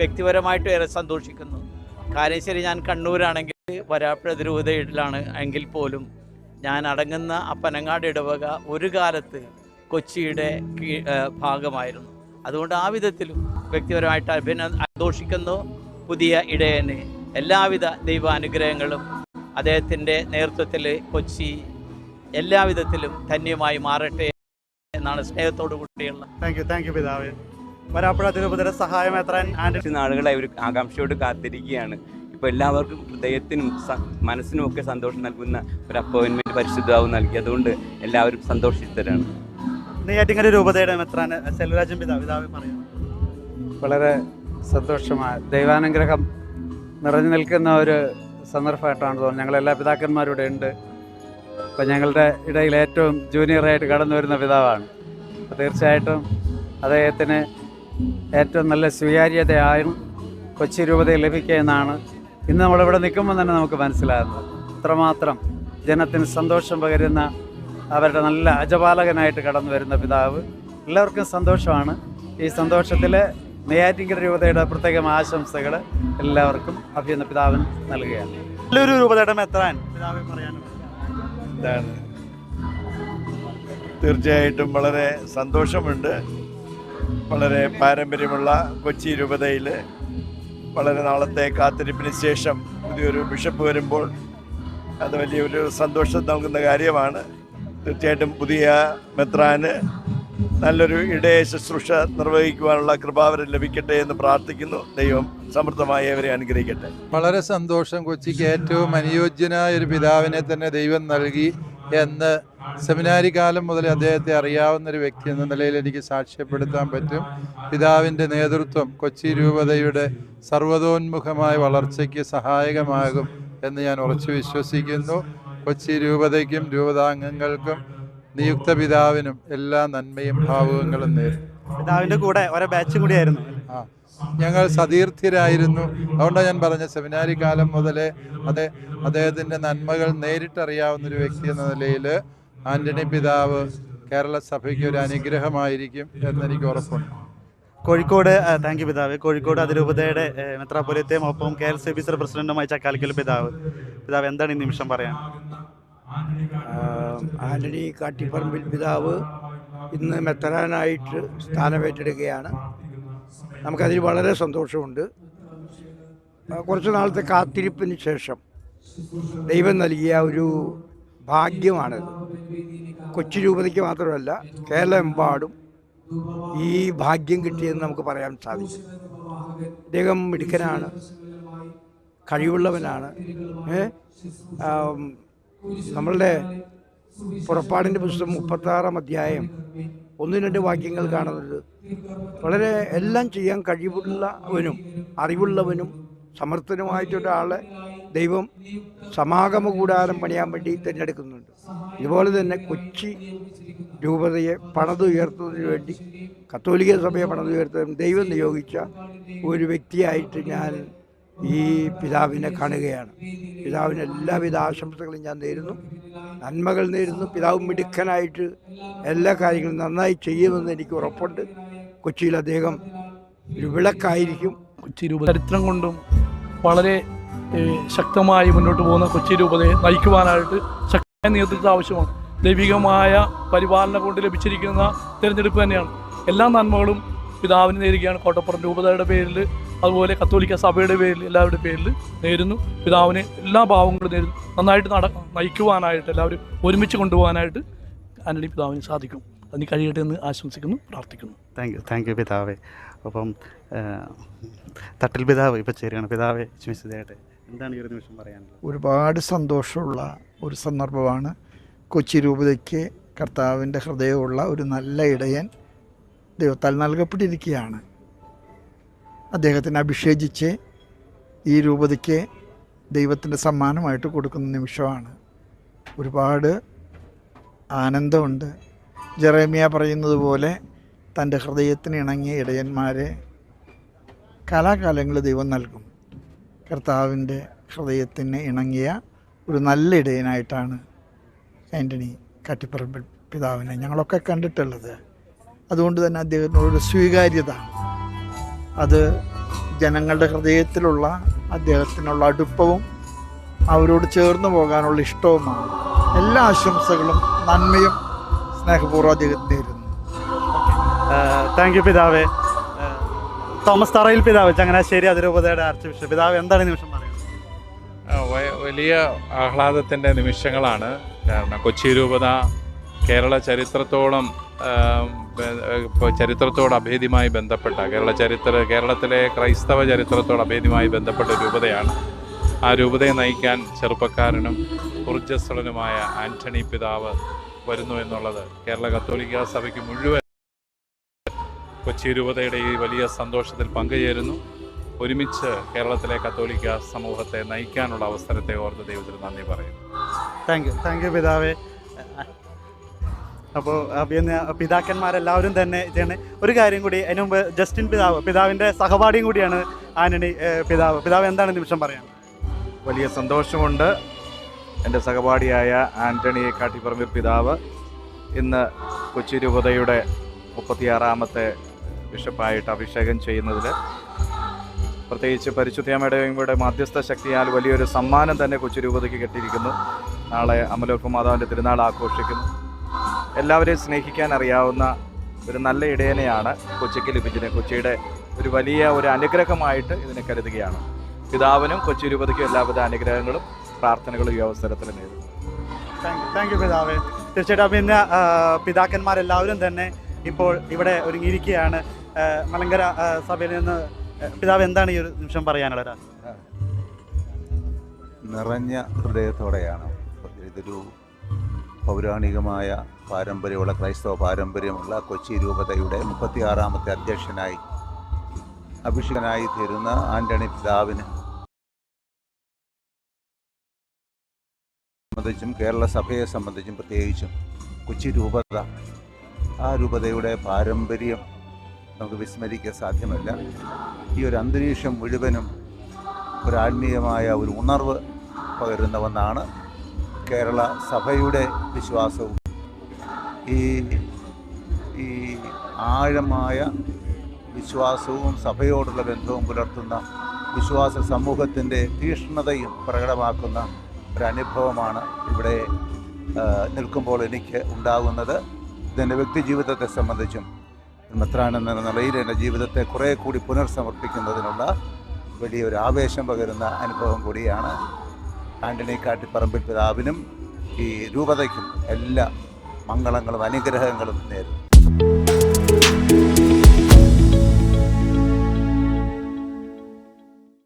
വ്യക്തിപരമായിട്ട് ഏറെ സന്തോഷിക്കുന്നു. കാര്യം ശരി ഞാൻ കണ്ണൂരാണെങ്കിൽ വരാപ്പുഴ രൂപതയിലാണ് എങ്കിൽ പോലും ഞാൻ അടങ്ങുന്ന അപ്പനങ്ങാട് ഇടവക ഒരു കാലത്ത് കൊച്ചിയുടെ ഭാഗമായിരുന്നു. അതുകൊണ്ട് ആ വിധത്തിലും വ്യക്തിപരമായിട്ട് അഭിന സന്തോഷിക്കുന്നു. പുതിയ ഇടയന് എല്ലാവിധ ദൈവാനുഗ്രഹങ്ങളും അദ്ദേഹത്തിന്റെ നേതൃത്വത്തിൽ കൊച്ചി എല്ലാവിധത്തിലും ധന്യമായി മാറട്ടെ എന്നാണ് സ്നേഹത്തോടു കൂടിയുള്ള താങ്ക് യു താങ്ക് യു പിതാവേ. വരാപ്പുഴ തിരുപതിയുടെ സഹായം എത്രാൻ ആൻഡ് നാളുകളായി ഒരു ആകാംക്ഷയോട് കാത്തിരിക്കുകയാണ്. ഇപ്പോൾ എല്ലാവർക്കും ഹൃദയത്തിനും മനസ്സിനും ഒക്കെ സന്തോഷം നൽകുന്ന ഒരു അപ്പോയിൻമെന്റ് പരിശുദ്ധാവും നൽകി. അതുകൊണ്ട് എല്ലാവരും സന്തോഷിതരാണ് നെയ്യാറ്റിങ്കര രൂപതയുടെ മെത്രാൻ സെൽവരാജൻ പിതാവ് പിതാവ് പറയാം വളരെ സന്തോഷമായ ദൈവാനുഗ്രഹം നിറഞ്ഞു നിൽക്കുന്ന ഒരു സന്ദർഭമായിട്ടാണ് തോന്നുന്നത്. ഞങ്ങളെല്ലാ പിതാക്കന്മാരുടെ ഇവിടെ ഉണ്ട്. അപ്പം ഞങ്ങളുടെ ഇടയിൽ ഏറ്റവും ജൂനിയറായിട്ട് കടന്നു വരുന്ന പിതാവാണ്. തീർച്ചയായിട്ടും അദ്ദേഹത്തിന് ഏറ്റവും നല്ല സ്വീകാര്യതയായും കൊച്ചി രൂപതയിൽ ലഭിക്കുക എന്നാണ് ഇന്ന് നമ്മളിവിടെ നിൽക്കുമ്പോൾ തന്നെ നമുക്ക് മനസ്സിലാകുന്നത്. ഇത്രമാത്രം ജനത്തിന് സന്തോഷം പകരുന്ന അവരുടെ നല്ല അജപാലകനായിട്ട് കടന്നു വരുന്ന പിതാവ് എല്ലാവർക്കും സന്തോഷമാണ്. ഈ സന്തോഷത്തിൽ നെയ്യാറ്റിങ്കര രൂപതയുടെ പ്രത്യേകം ആശംസകൾ എല്ലാവർക്കും അഭിയുന്ന പിതാവിന് നൽകുകയാണ്. നല്ലൊരു രൂപതയുടെ മെത്രാൻ പിതാവെ പറയാനുള്ളത്. തീർച്ചയായിട്ടും വളരെ സന്തോഷമുണ്ട്. വളരെ പാരമ്പര്യമുള്ള കൊച്ചി രൂപതയിൽ വളരെ നാളത്തെ കാത്തിരിപ്പിന് ശേഷം പുതിയൊരു ബിഷപ്പ് വരുമ്പോൾ അത് വലിയൊരു സന്തോഷം നൽകുന്ന കാര്യമാണ്. തീർച്ചയായിട്ടും പുതിയ മെത്രാന് നല്ലൊരു ഇടയ ശുശ്രൂഷ നിർവഹിക്കുവാനുള്ള കൃപാവരം ലഭിക്കട്ടെ എന്ന് പ്രാർത്ഥിക്കുന്നു. ദൈവം സമൃദ്ധമായി അവരെ അനുഗ്രഹിക്കട്ടെ. വളരെ സന്തോഷം കൊച്ചിക്ക് ഏറ്റവും അനുയോജ്യനായ ഒരു പിതാവിനെ തന്നെ ദൈവം നൽകി എന്ന് സെമിനാരി കാലം മുതൽ അദ്ദേഹത്തെ അറിയാവുന്ന ഒരു വ്യക്തി എന്ന നിലയിൽ എനിക്ക് സാക്ഷ്യപ്പെടുത്താൻ പറ്റും. പിതാവിന്റെ നേതൃത്വം കൊച്ചി രൂപതയുടെ സർവതോന്മുഖമായ വളർച്ചയ്ക്ക് സഹായകമാകും എന്ന് ഞാൻ ഉറച്ചു വിശ്വസിക്കുന്നു. കൊച്ചി രൂപതയ്ക്കും രൂപതാംഗങ്ങൾക്കും നിയുക്ത പിതാവിനും എല്ലാ നന്മയും ഭാവുകങ്ങളും നേരും പിതാവിന്റെ കൂടെ ഒരേ ബാച്ച് കൂടിയായിരുന്നു. ആ ഞങ്ങൾ സതീർത്ഥ്യരായിരുന്നു അതുകൊണ്ടാണ് ഞാൻ പറഞ്ഞ സെമിനാരി കാലം മുതലേ അതെ അദ്ദേഹത്തിന്റെ നന്മകൾ നേരിട്ടറിയാവുന്ന ഒരു വ്യക്തി എന്ന നിലയിൽ ആന്റണി പിതാവ് കേരള സഭയ്ക്ക് ഒരു അനുഗ്രഹമായിരിക്കും എന്നെനിക്ക് ഉറപ്പുണ്ട്. കോഴിക്കോട് താങ്ക് യു പിതാവ്. കോഴിക്കോട് അതിരൂപതയുടെ ഏഹ്, ഒപ്പം K L C B C പ്രസിഡന്റുമായി ചക്കാലിക്കൽ പിതാവ്. പിതാവ് എന്താണ് ഈ നിമിഷം പറയാൻ? ആന്റണി കാട്ടിപ്പറമ്പിൽ പിതാവ് ഇന്ന് മെത്തരാനായിട്ട് സ്ഥാനമേറ്റെടുക്കുകയാണ് നമുക്കതിൽ വളരെ സന്തോഷമുണ്ട്. കുറച്ച് നാളത്തെ കാത്തിരിപ്പിന് ശേഷം ദൈവം നൽകിയ ഒരു ഭാഗ്യമാണിത്. കൊച്ചി രൂപതയ്ക്ക് മാത്രമല്ല കേരളമെമ്പാടും ഈ ഭാഗ്യം കിട്ടിയെന്ന് നമുക്ക് പറയാൻ സാധിക്കും. അദ്ദേഹം മിടുക്കനാണ് കഴിവുള്ളവനാണ്. നമ്മളുടെ പുറപ്പാടിന്റെ പുസ്തകം മുപ്പത്താറാം അധ്യായം ഒന്ന് രണ്ട് വാക്യങ്ങൾ കാണുന്നത് വളരെ എല്ലാം ചെയ്യാൻ കഴിവുള്ളവനും അറിവുള്ളവനും സമർത്ഥനുമായിട്ടൊരാളെ ദൈവം സമാഗമ കൂടാരം പണിയാൻ വേണ്ടി തിരഞ്ഞെടുക്കുന്നുണ്ട്. ഇതുപോലെ തന്നെ കൊച്ചി രൂപതയെ പണതുയർത്തുന്നതിന് വേണ്ടി കത്തോലിക്ക സഭയെ പണതുയർത്തുന്ന ദൈവം നിയോഗിച്ച ഒരു വ്യക്തിയായിട്ട് ഞാൻ ഈ പിതാവിനെ കാണുകയാണ്. പിതാവിന് എല്ലാവിധ ആശംസകളും ഞാൻ നേരുന്നു. നന്മകൾ നേരുന്നു. പിതാവ് മിടുക്കനായിട്ട് എല്ലാ കാര്യങ്ങളും നന്നായി ചെയ്യുമെന്ന് എനിക്ക് ഉറപ്പുണ്ട്. കൊച്ചിയിൽ അദ്ദേഹം ഒരു വിളക്കായിരിക്കും. കൊച്ചി രൂപ ചരിത്രം കൊണ്ടും വളരെ ശക്തമായി മുന്നോട്ട് പോകുന്ന കൊച്ചി രൂപതയെ നയിക്കുവാനായിട്ട് ശക്തമായ നേതൃത്വം ആവശ്യമാണ്. ദൈവികമായ പരിപാലനം കൊണ്ട് ലഭിച്ചിരിക്കുന്ന തിരഞ്ഞെടുപ്പ് തന്നെയാണ്. എല്ലാ നന്മകളും പിതാവിന് നേരുകയാണ്. കോട്ടപ്പുറം രൂപതയുടെ പേരിൽ അതുപോലെ കത്തോലിക്ക സഭയുടെ പേരിൽ എല്ലാവരുടെ പേരിൽ നേരുന്നു. പിതാവിനെ എല്ലാ ഭാവങ്ങളും നേരുന്നു. നന്നായിട്ട് നട നയിക്കുവാനായിട്ട് എല്ലാവരും ഒരുമിച്ച് കൊണ്ടുപോകാനായിട്ട് ആന്റണി പിതാവിന് സാധിക്കും. അതിന് കഴിയട്ടെ എന്ന് ആശംസിക്കുന്നു പ്രാർത്ഥിക്കുന്നു. താങ്ക് യു താങ്ക് യു പിതാവേ. അപ്പം തട്ടിൽ പിതാവ് ഇപ്പം ചേരുകയാണ്. പിതാവേ വിശ്വസിതയായിട്ട് എന്താണ് ഈ ഒരു നിമിഷം പറയാനുള്ളത്? ഒരുപാട് സന്തോഷമുള്ള ഒരു സന്ദർഭമാണ്. കൊച്ചി രൂപതയ്ക്ക് കർത്താവിന്റെ ഹൃദയമുള്ള ഒരു നല്ല ഇടയൻ ദൈവത്താൽ നൽകപ്പെട്ടിരിക്കുകയാണ്. അദ്ദേഹത്തിന് അഭിഷേചിച്ച് ഈ രൂപതയ്ക്ക് ദൈവത്തിന്റെ സമ്മാനമായിട്ട് കൊടുക്കുന്ന നിമിഷമാണ്. ഒരുപാട് ആനന്ദമുണ്ട്. ജെറേമിയ പറയുന്നത് പോലെ തന്റെ ഹൃദയത്തിന് ഇണങ്ങിയ ഇടയന്മാരെ കലാകാലങ്ങൾ ദൈവം നൽകും. കർത്താവിന്റെ ഹൃദയത്തിന് ഇണങ്ങിയ ഒരു നല്ല ഇടയനായിട്ടാണ് ആന്റണി കാട്ടിപ്പറമ്പിൽ പിതാവിനെ ഞങ്ങളൊക്കെ കണ്ടിട്ടുള്ളത്. അതുകൊണ്ട് തന്നെ അദ്ദേഹത്തിനോട് സ്വീകാര്യത. അത് ജനങ്ങളുടെ ഹൃദയത്തിലുള്ള അദ്ദേഹത്തിനുള്ള അടുപ്പവും അവരോട് ചേർന്ന് പോകാനുള്ള ഇഷ്ടവുമാണ്. എല്ലാ ആശംസകളും നന്മയും സ്നേഹപൂർവം അദ്ദേഹത്തിന് നേരുന്നു. താങ്ക് യു പിതാവേ. തോമസ് തറയിൽ പിതാവ് ചങ്ങനാശ്ശേരി അതിരൂപതയുടെ ആർച്ച് ബിഷപ്പ്. പിതാവ് എന്താണ് നിമിഷം പറയുന്നത്? വലിയ ആഹ്ലാദത്തിന്റെ നിമിഷങ്ങളാണ്. കാരണം കൊച്ചി രൂപത കേരള ചരിത്രത്തോളം ചരിത്രത്തോട് അഭേദ്യമായി ബന്ധപ്പെട്ട കേരള ചരിത്ര കേരളത്തിലെ ക്രൈസ്തവ ചരിത്രത്തോട് അഭേദ്യമായി ബന്ധപ്പെട്ട രൂപതയാണ്. ആ രൂപതയെ നയിക്കാൻ ചെറുപ്പക്കാരനും ഊർജസ്വലനുമായ ആന്റണി പിതാവ് വരുന്നു എന്നുള്ളത് കേരള കത്തോലിക്ക സഭയ്ക്ക് മുഴുവൻ കൊച്ചി രൂപതയുടെ ഈ വലിയ സന്തോഷത്തിൽ പങ്കുചേരുന്നു. ഒരുമിച്ച് കേരളത്തിലെ കത്തോലിക്ക സമൂഹത്തെ നയിക്കാനുള്ള അവസരത്തെ ഓർത്ത് ദൈവത്തിന് നന്ദി പറയുന്നു. താങ്ക് യു താങ്ക് യു പിതാവേ. അപ്പോൾ പിന്നെ പിതാക്കന്മാരെല്ലാവരും തന്നെ ഇതാണ്. ഒരു കാര്യം കൂടി അതിന് മുമ്പ് ജസ്റ്റിൻ പിതാവ് പിതാവിന്റെ സഹപാഠിയും കൂടിയാണ് ആന്റണി പിതാവ്. പിതാവ് എന്താണ് നിമിഷം പറയാൻ? വലിയ സന്തോഷമുണ്ട്. എന്റെ സഹപാഠിയായ ആന്റണി കാട്ടിപ്പറമ്പിൽ പിതാവ്. ഇന്ന് കൊച്ചി രൂപതയുടെ മുപ്പത്തിയാറാമത്തെ ബിഷപ്പായിട്ട് അഭിഷേകം ചെയ്യുന്നതിൽ പ്രത്യേകിച്ച് കൂടെ മാധ്യസ്ഥ ശക്തിയാൽ വലിയൊരു സമ്മാനം തന്നെ കൊച്ചു രൂപതയ്ക്ക് കിട്ടിയിരിക്കുന്നു. നാളെ അമലോക്ക് മാതാവിന്റെ തിരുനാൾ ആഘോഷിക്കുന്നു. എല്ലാവരെയും സ്നേഹിക്കാൻ അറിയാവുന്ന ഒരു നല്ല ഇടയനെയാണ് കൊച്ചിക്ക് ലഭിച്ചത്. കൊച്ചിയുടെ ഒരു വലിയ ഒരു അനുഗ്രഹമായിട്ട് ഇതിനെ കരുതുകയാണ്. പിതാവിനും കൊച്ചി രൂപതയ്ക്കും എല്ലാവിധ അനുഗ്രഹങ്ങളും പ്രാർത്ഥനകളും ഈ അവസരത്തിൽ നേരിടും താങ്ക് യു പിതാവേ. തീർച്ചയായിട്ടും പിന്നെ പിതാക്കന്മാരെല്ലാവരും തന്നെ ഇപ്പോൾ ഇവിടെ ഒരുങ്ങിയിരിക്കുകയാണ്. മലങ്കര സഭയിൽ നിന്ന് പിതാവ് എന്താണ് ഈ ഒരു നിമിഷം പറയാനുള്ളത്? നിറഞ്ഞ ഹൃദയത്തോടെയാണ് ഇതൊരു പൗരാണികമായ പാരമ്പര്യമുള്ള ക്രൈസ്തവ പാരമ്പര്യമുള്ള കൊച്ചി രൂപതയുടെ മുപ്പത്തിയാറാമത്തെ അധ്യക്ഷനായി അഭിഷേകനായി തീരുന്ന ആന്റണി പിതാവിന് സംബന്ധിച്ചും കേരള സഭയെ സംബന്ധിച്ചും പ്രത്യേകിച്ചും കൊച്ചി രൂപത ആ രൂപതയുടെ പാരമ്പര്യം നമുക്ക് വിസ്മരിക്കാൻ സാധ്യമല്ല. ഈ ഒരു അന്തരീക്ഷം മുഴുവനും ഒരു ആത്മീയമായ ഒരു ഉണർവ് പകരുന്ന ഒന്നാണ് കേരള സഭയുടെ വിശ്വാസവും. ഈ ഈ ആഴമായ വിശ്വാസവും സഭയോടുള്ള ബന്ധവും പുലർത്തുന്ന വിശ്വാസ സമൂഹത്തിന്റെ തീഷ്ണതയും പ്രകടമാക്കുന്ന ഒരനുഭവമാണ് ഇവിടെ നിൽക്കുമ്പോൾ എനിക്ക് ഉണ്ടാകുന്നത്. ഇതെന്റെ വ്യക്തി ജീവിതത്തെ സംബന്ധിച്ചും മെത്രാൻ എന്ന നിലയിൽ എന്റെ ജീവിതത്തെ കുറേ കൂടി പുനർസമർപ്പിക്കുന്നതിനുള്ള വലിയൊരു ആവേശം പകരുന്ന അനുഭവം കൂടിയാണ് ആന്റണി കാട്ടിപ്പറമ്പിൽ പിതാവിനും ഈ രൂപതയ്ക്കും എല്ലാ മംഗളങ്ങളും അനുഗ്രഹങ്ങളും നേരുന്നു